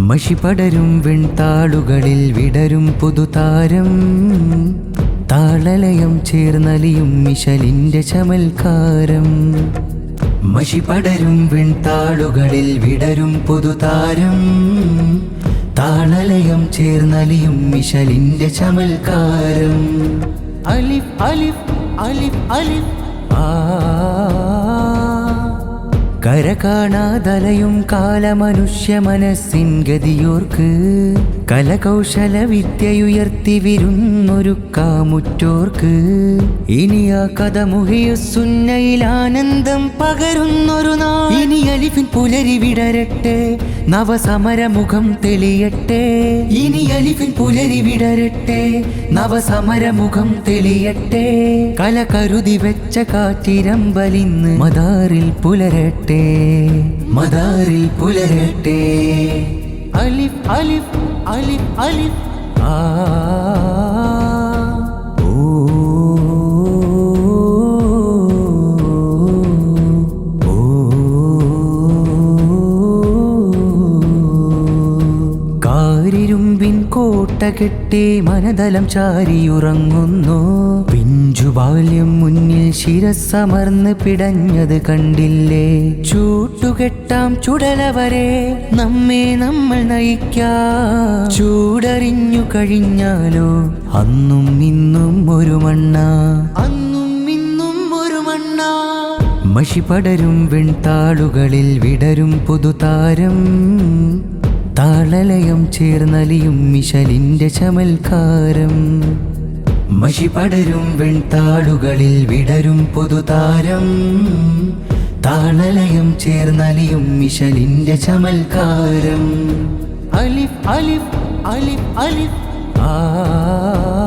മഷി പടരും വെൺതാളുകളിൽ വിടരും പുതുതാരം. താളലയം ചേർന്നലിയും മിഷലിന്റെ ചമൽക്കാരം. മഷി പടരും വെൺതാളുകളിൽ വിടരും പുതുതാരം. താളലയം ചേർന്നലിയും മിഷലിന്റെ ചമൽക്കാരം. അലിഫ് അലിഫ് അലിഫ് അലിഫ്. ആ കര കാണാതലയും കാലമനുഷ്യ മനസ്സിൻ ഗതിയോർക്ക് കലകൗശല വിദ്യയുയർത്തി വിരുന്നൊരു കാമുറ്റോർക്ക്. ഇനി ആ കഥ മുഹിയുസുന്നയിൽ ആനന്ദം പകരുന്നൊരു നാൾ. ഇനി അലിഫിൻ പുലരി വിടരട്ടെ നവസമരമുഖം തെളിയട്ടെ. ഇനി അലിഫിൻ പുലരി വിടരട്ടെ നവസമരമുഖം തെളിയട്ടെ. കല കരുതി വെച്ച കാറ്റിരമ്പലിന്ന് മദാറിൽ പുലരട്ടെ. മദാറിൽ പുലരട്ടെ. അലിഫ് അലിഫ് അലിഫ് അലിഫ്. ആ. കാരിരുമ്പിൻ കോട്ട കെട്ടി മനതലം ചാരിയുറങ്ങുന്നു. ബാല്യം മുന്നിൽ ശിരസമർന്ന് പിടഞ്ഞത് കണ്ടില്ലേ? ചൂട്ടുകെട്ടാം ചുടലവരെ നമ്മെ നമ്മൾ നയിക്കാം. ചൂടറിഞ്ഞു കഴിഞ്ഞാലോ? അന്നും ഇന്നും ഒരു മണ്ണ. അന്നും ഇന്നും ഒരു മണ്ണ. മഷി പടരും വെൺതാളുകളിൽ വിടരും പുതുതാരം. താളലയം ചേർന്നലിയും മിഷലിന്റെ ചമൽക്കാരം. മഷി പടരും വെൺതാളുകളിൽ വിടരും പുതുതാരം. താളലയം ചേർന്നലിയും മിഷലിന്റെ ചമൽക്കാരം. അലിഫ് അലിഫ് അലിഫ് അലിഫ്. ആ.